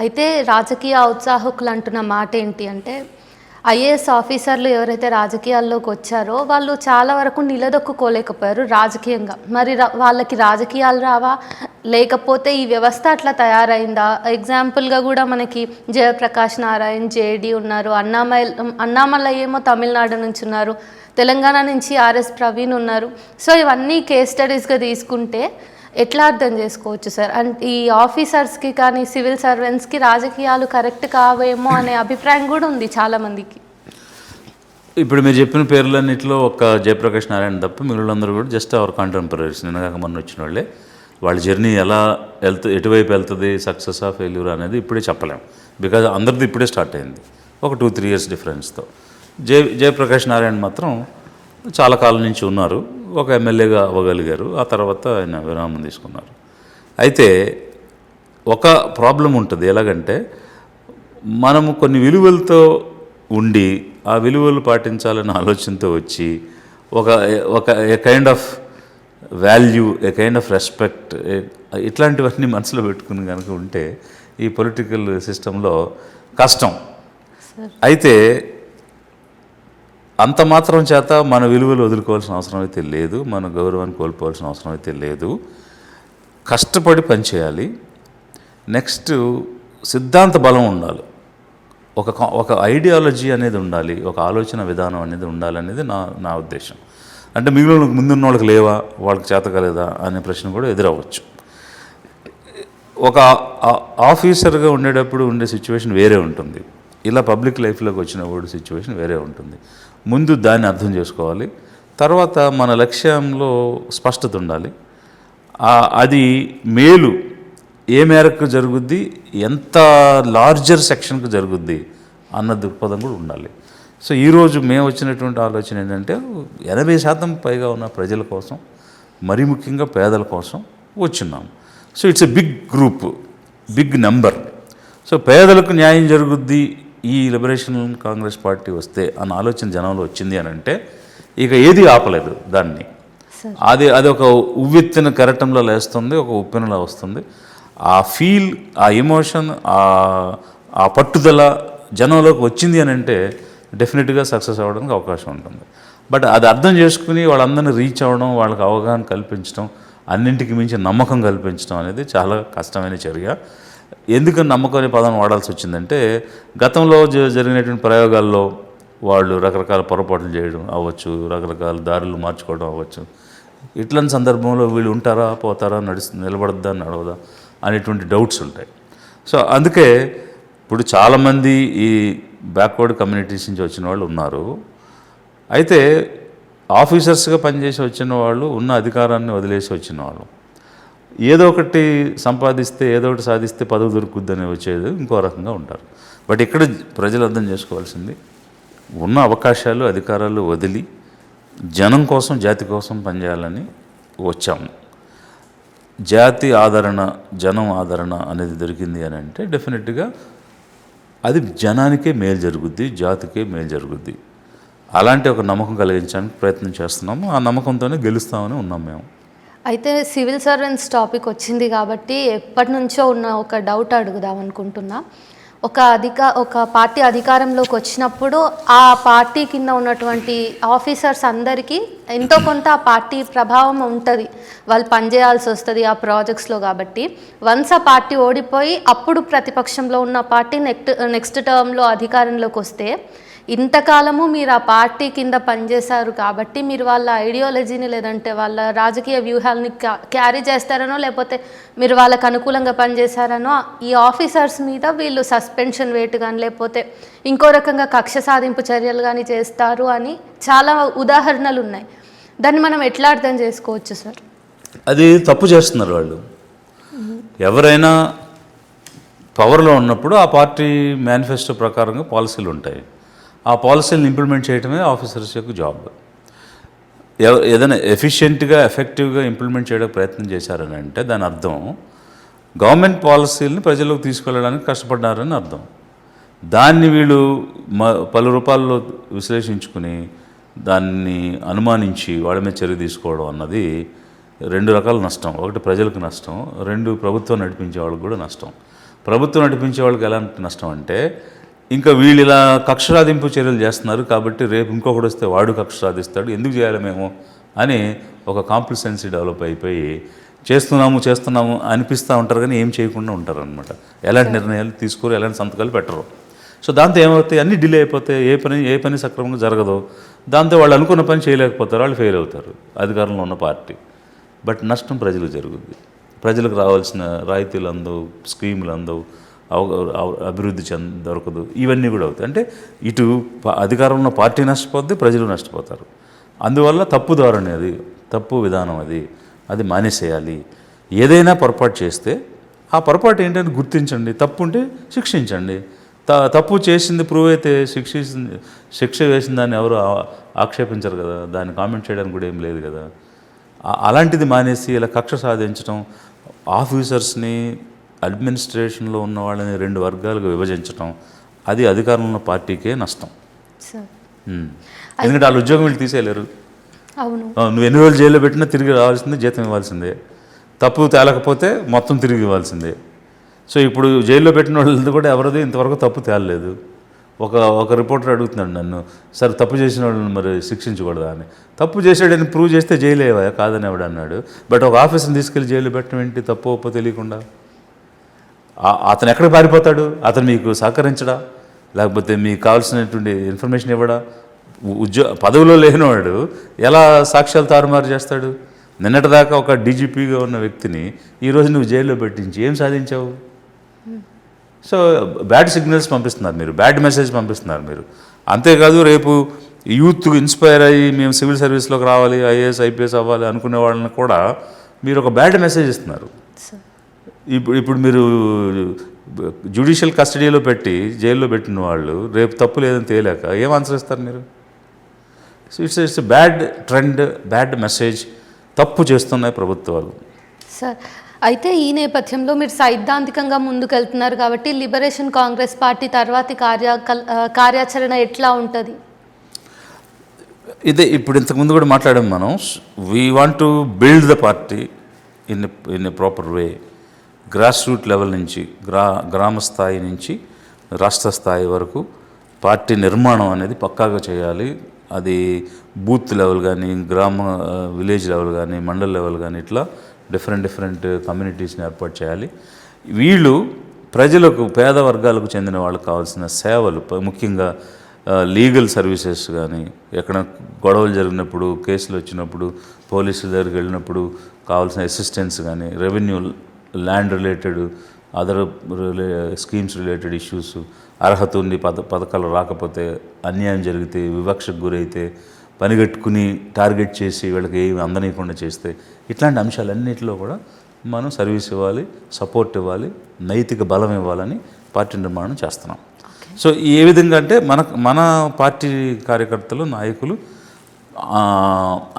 అయితే రాజకీయ ఔత్సాహకులు అంటున్న మాట ఏంటి అంటే ఐఏఎస్ ఆఫీసర్లు ఎవరైతే రాజకీయాల్లోకి వచ్చారో వాళ్ళు చాలా వరకు నిలదొక్కుకోలేకపోయారు రాజకీయంగా. మరి రా- వాళ్ళకి రాజకీయాలు రావా? లేకపోతే ఈ వ్యవస్థ అట్లా తయారైందా? ఎగ్జాంపుల్గా కూడా మనకి జయప్రకాష్ నారాయణ్ జేడీ ఉన్నారు అన్నామై అన్నామలయ్య ఏమో తమిళనాడు నుంచి ఉన్నారు తెలంగాణ నుంచి ఆర్ఎస్ ప్రవీణ్ ఉన్నారు. సో ఇవన్నీ కేస్ స్టడీస్గా తీసుకుంటే ఎట్లా అర్థం చేసుకోవచ్చు సార్? అండ్ ఈ ఆఫీసర్స్కి కానీ సివిల్ సర్వెంట్స్కి రాజకీయాలు కరెక్ట్ కావేమో అనే అభిప్రాయం కూడా ఉంది చాలామందికి ఇప్పుడు మీరు చెప్పిన పేర్లన్నింటిలో ఒక జయప్రకాష్ నారాయణ తప్ప మిగిలినందరూ కూడా జస్ట్ అవర్ కాంటెంపరీస్. నిన్నగాక మొన్న వచ్చిన వాళ్ళే. వాళ్ళ జర్నీ ఎలా వెళ్తూ ఎటువైపు వెళ్తుంది సక్సెస్ ఆఫ్ ఫెయిల్యూర్ అనేది ఇప్పుడే చెప్పలేము బికాజ్ అందరిది ఇప్పుడే స్టార్ట్ అయింది. ఒక టూ త్రీ ఇయర్స్ డిఫరెన్స్తో. జయ జయప్రకాష్ నారాయణ మాత్రం చాలా కాలం నుంచి ఉన్నారు. ఒక ఎమ్మెల్యేగా అవ్వగలిగారు. ఆ తర్వాత ఆయన విరామం తీసుకున్నారు. అయితే ఒక ప్రాబ్లం ఉంటుంది. ఎలాగంటే మనము కొన్ని విలువలతో ఉండి ఆ విలువలు పాటించాలనే ఆలోచనతో వచ్చి ఒక ఒక a kind of value a kind of respect ఇట్లాంటివన్నీ మనసులో పెట్టుకుని కనుక ఉంటే ఈ పొలిటికల్ సిస్టంలో కష్టం. అయితే అంత మాత్రం చేత మన విలువలు వదులుకోవాల్సిన అవసరం అయితే లేదు మన గౌరవాన్ని కోల్పోవాల్సిన అవసరం అయితే లేదు. కష్టపడి పనిచేయాలి నెక్స్ట్ సిద్ధాంత బలం ఉండాలి. ఒక ఒక ఐడియాలజీ అనేది ఉండాలి ఒక ఆలోచన విధానం అనేది ఉండాలనేది నా నా ఉద్దేశం. అంటే మిగిలిన ముందున్న వాళ్ళకి లేవా వాళ్ళకి చేత కలేదా అనే ప్రశ్న కూడా ఎదురవ్వచ్చు. ఒక ఆఫీసర్గా ఉండేటప్పుడు ఉండే సిచ్యువేషన్ వేరే ఉంటుంది. ఇలా పబ్లిక్ లైఫ్లోకి వచ్చినప్పుడు సిచ్యువేషన్ వేరే ఉంటుంది. ముందు దాన్ని అర్థం చేసుకోవాలి. తర్వాత మన లక్ష్యంలో స్పష్టత ఉండాలి. అది మేలు. ఏ మేరకు జరుగుద్ది? ఎంత లార్జర్ సెక్షన్కు జరుగుద్ది? అన్న దృక్పథం కూడా ఉండాలి. సో ఈరోజు మేము వచ్చినటువంటి ఆలోచన ఏంటంటే ఎనభై శాతం పైగా ఉన్న ప్రజల కోసం మరీ ముఖ్యంగా పేదల కోసం వచ్చిన్నాం so it's a big group big number. So పేదలకు న్యాయం జరుగుద్ది ఈ లిబరేషన్ కాంగ్రెస్ పార్టీ వస్తే అన్న ఆలోచన జనంలో వచ్చింది అని అంటే ఇక ఏది ఆపలేదు దాన్ని. అది అది ఒక ఉవ్వెత్తిన కెరటంలో లేస్తుంది ఒక ఉప్పెనలా వస్తుంది. ఆ ఫీల్ ఆ ఎమోషన్ ఆ ఆ పట్టుదల జనంలోకి వచ్చింది అని అంటే డెఫినెట్గా సక్సెస్ అవ్వడానికి అవకాశం ఉంటుంది. బట్ అది అర్థం చేసుకుని వాళ్ళందరినీ రీచ్ అవ్వడం వాళ్ళకి అవగాహన కల్పించడం అన్నింటికి మించి నమ్మకం కల్పించడం అనేది చాలా కష్టమైన చర్య. ఎందుకు నమ్మకం అనే పదం వాడాల్సి వచ్చిందంటే గతంలో జ- జరిగినటువంటి ప్రయోగాల్లో వాళ్ళు రకరకాల పొరపాట్లు చేయడం అవ్వచ్చు రకరకాల దారులు మార్చుకోవడం అవ్వచ్చు. ఇట్లాంటి సందర్భంలో వీళ్ళు ఉంటారా పోతారా నడుస్తు నిలబడద్దా నడవదా అనేటువంటి డౌట్స్ ఉంటాయి. సో అందుకే ఇప్పుడు చాలామంది ఈ బ్యాక్వర్డ్ కమ్యూనిటీస్ నుంచి వచ్చిన వాళ్ళు ఉన్నారు. అయితే ఆఫీసర్స్గా పనిచేసి వచ్చిన వాళ్ళు ఉన్న అధికారాన్ని వదిలేసి వచ్చిన వాళ్ళు. ఏదో ఒకటి సంపాదిస్తే ఏదో ఒకటి సాధిస్తే పదవి దొరుకుద్దని వచ్చేది ఇంకో రకంగా ఉంటారు. బట్ ఇక్కడ ప్రజలు అర్థం చేసుకోవాల్సింది ఉన్న అవకాశాలు అధికారాలు వదిలి జనం కోసం జాతి కోసం పనిచేయాలని వచ్చాము. జాతి ఆదరణ జనం ఆదరణ అనేది దొరికింది అని అంటే డెఫినెట్గా అది జనానికే మేలు జరుగుద్ది జాతికే మేలు జరుగుద్ది. అలాంటి ఒక నమ్మకం కలిగించడానికి ప్రయత్నం చేస్తున్నాము. ఆ నమ్మకంతోనే గెలుస్తామని ఉన్నాం మేము. అయితే సివిల్ సర్వెంట్స్ టాపిక్ వచ్చింది కాబట్టి ఎప్పటి నుంచో ఉన్న ఒక డౌట్ అడుగుదాం అనుకుంటున్నా. ఒక అధిక ఒక పార్టీ అధికారంలోకి వచ్చినప్పుడు ఆ పార్టీ కింద ఉన్నటువంటి ఆఫీసర్స్ అందరికీ ఎంతో కొంత ఆ పార్టీ ప్రభావం ఉంటుంది. వాళ్ళు పనిచేయాల్సి వస్తుంది ఆ ప్రాజెక్ట్స్లో కాబట్టి. వన్స్ ఆ పార్టీ ఓడిపోయి అప్పుడు ప్రతిపక్షంలో ఉన్న పార్టీ నెక్స్ట్ నెక్స్ట్ టర్మ్లో అధికారంలోకి వస్తే ఇంతకాలము మీరు ఆ పార్టీ కింద పనిచేశారు కాబట్టి మీరు వాళ్ళ ఐడియాలజీని లేదంటే వాళ్ళ రాజకీయ వ్యూహాలని క్యా- క్యారీ చేస్తారనో లేకపోతే మీరు వాళ్ళకు అనుకూలంగా పనిచేశారనో ఈ ఆఫీసర్స్ మీద వీళ్ళు సస్పెన్షన్ వేటు కానీ లేకపోతే ఇంకో రకంగా కక్ష సాధింపు చర్యలు కానీ చేస్తారు అని చాలా ఉదాహరణలు ఉన్నాయి. దాన్ని మనం ఎట్లా అర్థం చేసుకోవచ్చు సార్ అది తప్పు చేస్తున్నారు వాళ్ళు. ఎవరైనా పవర్లో ఉన్నప్పుడు ఆ పార్టీ మేనిఫెస్టో ప్రకారంగా పాలసీలు ఉంటాయి. ఆ పాలసీలను ఇంప్లిమెంట్ చేయడమే ఆఫీసర్స్ యొక్క జాబ్. ఏదైనా ఎఫిషియెంట్గా ఎఫెక్టివ్గా ఇంప్లిమెంట్ చేయడానికి ప్రయత్నం చేశారని అంటే దాని అర్థం గవర్నమెంట్ పాలసీలని ప్రజల్లోకి తీసుకెళ్ళడానికి కష్టపడ్డారని అర్థం. దాన్ని వీళ్ళు మ పలు రూపాల్లో విశ్లేషించుకుని దాన్ని అనుమానించి వాళ్ళ మీద చర్య తీసుకోవడం అన్నది రెండు రకాల నష్టం. ఒకటి ప్రజలకు నష్టం రెండు ప్రభుత్వం నడిపించే వాళ్ళకి కూడా నష్టం. ప్రభుత్వం నడిపించే వాళ్ళకి ఎలాంటి నష్టం అంటే ఇంకా వీళ్ళు ఇలా కక్ష సాధింపు చర్యలు చేస్తున్నారు కాబట్టి రేపు ఇంకొకటి వస్తే వాడు కక్ష సాధిస్తాడు ఎందుకు చేయాలి మేము? అని ఒక కాంప్లిసెన్సీ డెవలప్ అయిపోయి చేస్తున్నాము చేస్తున్నాము అనిపిస్తూ ఉంటారు కానీ ఏం చేయకుండా ఉంటారు అనమాట ఎలాంటి నిర్ణయాలు తీసుకోరు ఎలాంటి సంతకాలు పెట్టరు. సో దాంతో ఏమవుతాయి? అన్నీ డిలే అయిపోతాయి ఏ పని ఏ పని సక్రమంగా జరగదు. దాంతో వాళ్ళు అనుకున్న పని చేయలేకపోతారు వాళ్ళు ఫెయిల్ అవుతారు అధికారంలో ఉన్న పార్టీ. బట్ నష్టం ప్రజలకు జరుగుద్ది. ప్రజలకు రావాల్సిన రాయితీలు అందవు స్కీములు అందవు అభివృద్ధి చెంద దొరకదు. ఇవన్నీ కూడా అవుతాయి. అంటే ఇటు ప- అధికారంలో ఉన్న పార్టీ నష్టపోద్ది ప్రజలు నష్టపోతారు. అందువల్ల తప్పు ధోరణి అది తప్పు విధానం అది అది మానేసేయాలి. ఏదైనా పొరపాటు చేస్తే ఆ పొరపాటు ఏంటని గుర్తించండి. తప్పు ఉంటే శిక్షించండి. త తప్పు చేసింది ప్రూవ్ అయితే శిక్షించింది శిక్ష వేసిన దాన్ని ఎవరు ఆక్షేపించరు కదా. దాన్ని కామెంట్ చేయడానికి కూడా ఏం లేదు కదా. అలాంటిది మానేసి ఇలా కక్ష సాధించడం ఆఫీసర్స్ని అడ్మినిస్ట్రేషన్లో ఉన్న వాళ్ళని రెండు వర్గాలుగా విభజించడం అది అధికారంలో ఉన్న పార్టీకే నష్టం. ఎందుకంటే వాళ్ళ ఉద్యోగం వీళ్ళు తీసేయలేరు. అవును. నువ్వు ఎన్ని రోజులు జైల్లో పెట్టినా తిరిగి రావాల్సిందే జీతం ఇవ్వాల్సిందే. తప్పు తేలకపోతే మొత్తం తిరిగి ఇవ్వాల్సిందే. సో ఇప్పుడు జైల్లో పెట్టిన వాళ్ళది కూడా ఎవరిది ఇంతవరకు తప్పు తేలలేదు. ఒక ఒక రిపోర్టర్ అడుగుతున్నాడు నన్ను సార్ తప్పు చేసిన వాళ్ళని మరి శిక్షించకూడదా అని. తప్పు చేసాడని ప్రూవ్ చేస్తే జైలు ఏవా కాదని ఎవడు అన్నాడు. బట్ ఒక ఆఫీస్ని తీసుకెళ్ళి జైలు పెట్టడం ఏంటి? తప్పు ఒప్పో తెలియకుండా. అతను ఎక్కడ పారిపోతాడు? అతను మీకు సహకరించడా? లేకపోతే మీకు కావాల్సినటువంటి ఇన్ఫర్మేషన్ ఇవ్వడా? ఉద్యో పదవిలో లేనివాడు ఎలా సాక్ష్యాలు తారుమారు చేస్తాడు? నిన్నటిదాకా ఒక డీజీపీగా ఉన్న వ్యక్తిని ఈరోజు నువ్వు జైల్లో పెట్టించి ఏం సాధించావు? సో బ్యాడ్ సిగ్నల్స్ పంపిస్తున్నారు మీరు బ్యాడ్ మెసేజ్ పంపిస్తున్నారు మీరు. అంతేకాదు రేపు యూత్ ఇన్స్పైర్ అయ్యి మేము సివిల్ సర్వీస్లోకి రావాలి ఐఏఎస్ ఐపీఎస్ అవ్వాలి అనుకునే వాళ్ళని కూడా మీరు ఒక బ్యాడ్ మెసేజ్ ఇస్తున్నారు. ఇప్పుడు ఇప్పుడు మీరు జ్యుడిషియల్ కస్టడీలో పెట్టి జైల్లో పెట్టిన వాళ్ళు రేపు తప్పు లేదని తేలాక ఏం ఆన్సర్ ఇస్తారు మీరు? So it's it's bad trend bad message తప్పు చేస్తున్నాయి ప్రభుత్వాలు. సార్ అయితే ఈ నేపథ్యంలో మీరు సైద్ధాంతికంగా ముందుకెళ్తున్నారు కాబట్టి లిబరేషన్ కాంగ్రెస్ పార్టీ తర్వాతి కార్య కార్యాచరణ ఎట్లా ఉంటుంది? ఇదే ఇప్పుడు ఇంతకుముందు కూడా మాట్లాడాం మనం. We want to build the party in in a proper way grass root level నుంచి గ్రా గ్రామ స్థాయి నుంచి రాష్ట్ర స్థాయి వరకు పార్టీ నిర్మాణం అనేది పక్కాగా చేయాలి. అది బూత్ లెవెల్ కానీ గ్రామ విలేజ్ లెవెల్ కానీ మండల్ లెవెల్ కానీ ఇట్లా డిఫరెంట్ డిఫరెంట్ కమ్యూనిటీస్ని ఏర్పాటు చేయాలి. వీళ్ళు ప్రజలకు పేద వర్గాలకు చెందిన వాళ్ళకి కావాల్సిన సేవలు ముఖ్యంగా లీగల్ సర్వీసెస్ కానీ ఎక్కడ గొడవలు జరిగినప్పుడు కేసులు వచ్చినప్పుడు పోలీసుల దగ్గరికి వెళ్ళినప్పుడు కావాల్సిన అసిస్టెన్స్ కానీ revenue land related other schemes related issues అర్హత ఉండి పథ పథకాలు రాకపోతే అన్యాయం జరిగితే వివక్షకు గురైతే పనిగట్టుకుని టార్గెట్ చేసి వీళ్ళకి ఏమి అందనీయకుండా చేస్తే ఇట్లాంటి అంశాలన్నింటిలో కూడా మనం సర్వీస్ ఇవ్వాలి సపోర్ట్ ఇవ్వాలి నైతిక బలం ఇవ్వాలని పార్టీ నిర్మాణం చేస్తున్నాం. సో ఏ విధంగా అంటే మన మన పార్టీ కార్యకర్తలు నాయకులు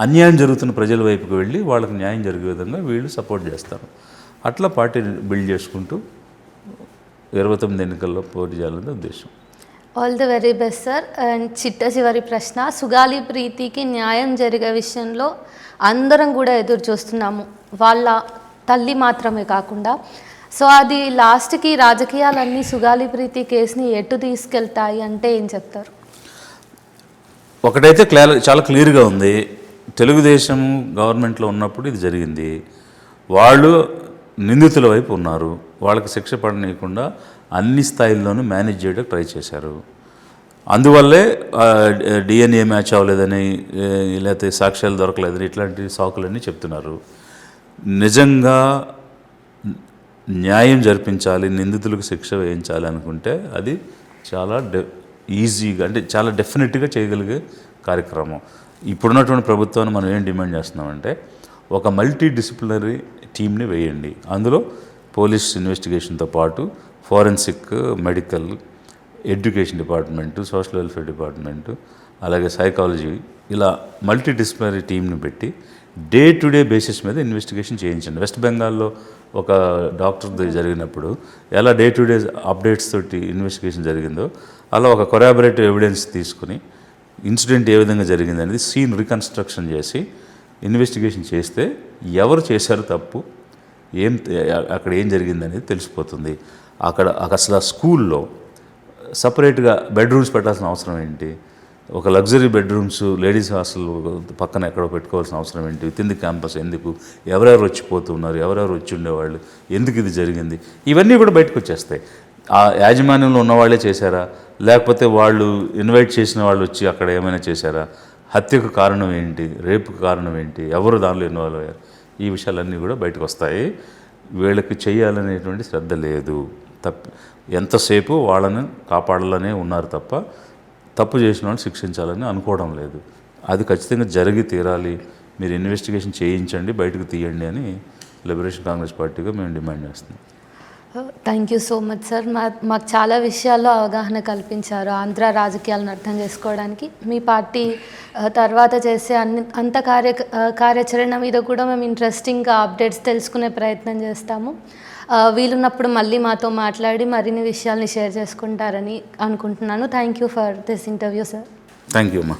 అన్యాయం జరుగుతున్న ప్రజల వైపుకి వెళ్ళి వాళ్ళకి న్యాయం జరిగే విధంగా వీళ్ళు సపోర్ట్ చేస్తారు. అట్లా పార్టీ బిల్డ్ చేసుకుంటూ ఇరవై తొమ్మిది ఎన్నికల్లో పోటీ చేయాలనే ఉద్దేశం. All the very best sir and చిట్ట చివరి ప్రశ్న సుగాలి ప్రీతికి న్యాయం జరిగే విషయంలో అందరం కూడా ఎదురు చూస్తున్నాము. వాళ్ళ తల్లి మాత్రమే కాకుండా. సో అది లాస్ట్కి రాజకీయాలన్నీ సుగాలి ప్రీతి కేసుని ఎటు తీసుకెళ్తాయి అంటే ఏం చెప్తారు? ఒకటైతే క్లియర్ చాలా క్లియర్గా ఉంది. తెలుగుదేశం గవర్నమెంట్లో ఉన్నప్పుడు ఇది జరిగింది. వాళ్ళు నిందితుల వైపు ఉన్నారు. వాళ్ళకి శిక్ష పడనీయకుండా అన్ని స్థాయిల్లోనూ మేనేజ్ చేయడానికి ట్రై చేశారు. అందువల్లే డిఎన్ఏ మ్యాచ్ అవ్వలేదని లేకపోతే సాక్ష్యాలు దొరకలేదని ఇట్లాంటి సాకులన్నీ చెప్తున్నారు. నిజంగా న్యాయం జరిపించాలి నిందితులకు శిక్ష వేయించాలి అనుకుంటే అది చాలా డె ఈజీగా అంటే చాలా డెఫినెట్గా చేయగలిగే కార్యక్రమం. ఇప్పుడున్నటువంటి ప్రభుత్వాన్ని మనం ఏం డిమాండ్ చేస్తున్నామంటే ఒక మల్టీ డిసిప్లినరీ టీమ్ని వేయండి. అందులో పోలీస్ ఇన్వెస్టిగేషన్తో పాటు forensic medical education department social welfare department అలాగే సైకాలజీ ఇలా మల్టీ డిసిప్లినరీ టీంని పెట్టి డే టు డే బేసిస్ మీద ఇన్వెస్టిగేషన్ చేయించండి. వెస్ట్ బెంగాల్లో ఒక డాక్టర్ జరిగినప్పుడు ఎలా డే టు డే అప్డేట్స్ తోటి ఇన్వెస్టిగేషన్ జరిగిందో అలా ఒక కొరాబరేటివ్ ఎవిడెన్స్ తీసుకుని ఇన్సిడెంట్ ఏ విధంగా జరిగింది అనేది సీన్ రికన్స్ట్రక్షన్ చేసి ఇన్వెస్టిగేషన్ చేస్తే ఎవరు చేశారు తప్పు ఏం అక్కడ ఏం జరిగింది అనేది తెలిసిపోతుంది. అక్కడ అక్కడ అసలు ఆ స్కూల్లో సపరేట్గా బెడ్రూమ్స్ పెట్టాల్సిన అవసరం ఏంటి? ఒక లగ్జరీ బెడ్రూమ్స్ లేడీస్ హాస్టల్ పక్కన ఎక్కడో పెట్టుకోవాల్సిన అవసరం ఏంటి? విత్ ఇన్ ది క్యాంపస్ ఎందుకు? ఎవరెవరు వచ్చిపోతున్నారు ఎవరెవరు వచ్చి ఉండేవాళ్ళు? ఎందుకు ఇది జరిగింది? ఇవన్నీ కూడా బయటకు వచ్చేస్తాయి. ఆ యాజమాన్యంలో ఉన్న వాళ్ళే చేశారా? లేకపోతే వాళ్ళు ఇన్వైట్ చేసిన వాళ్ళు వచ్చి అక్కడ ఏమైనా చేశారా? హత్యకు కారణం ఏంటి? రేపుకు కారణం ఏంటి? ఎవరు దానిలో ఇన్వాల్వ్ అయ్యారు? ఈ విషయాలన్నీ కూడా బయటకు వస్తాయి. వీళ్ళకి చేయాలనేటువంటి శ్రద్ధ లేదు. తప్ప ఎంతసేపు వాళ్ళని కాపాడాలనే ఉన్నారు తప్ప తప్పు చేసిన వాళ్ళు శిక్షించాలని అనుకోవడం లేదు. అది ఖచ్చితంగా జరిగి తీరాలి. మీరు ఇన్వెస్టిగేషన్ చేయించండి బయటకు తీయండి అని లిబరేషన్ కాంగ్రెస్ పార్టీగా మేము డిమాండ్ చేస్తున్నాం. Thank you so much sir మా మాకు చాలా విషయాల్లో అవగాహన కల్పించారు ఆంధ్ర రాజకీయాలను అర్థం చేసుకోవడానికి. మీ పార్టీ తర్వాత చేసే అన్ని అంత కార్య కార్యాచరణ మీద కూడా మేము ఇంట్రెస్టింగ్గా అప్డేట్స్ తెలుసుకునే ప్రయత్నం చేస్తాము. వీలున్నప్పుడు మళ్ళీ మాతో మాట్లాడి మరిన్ని విషయాల్ని షేర్ చేసుకుంటారని అనుకుంటున్నాను. Thank you for this interview sir thank you అమ్మా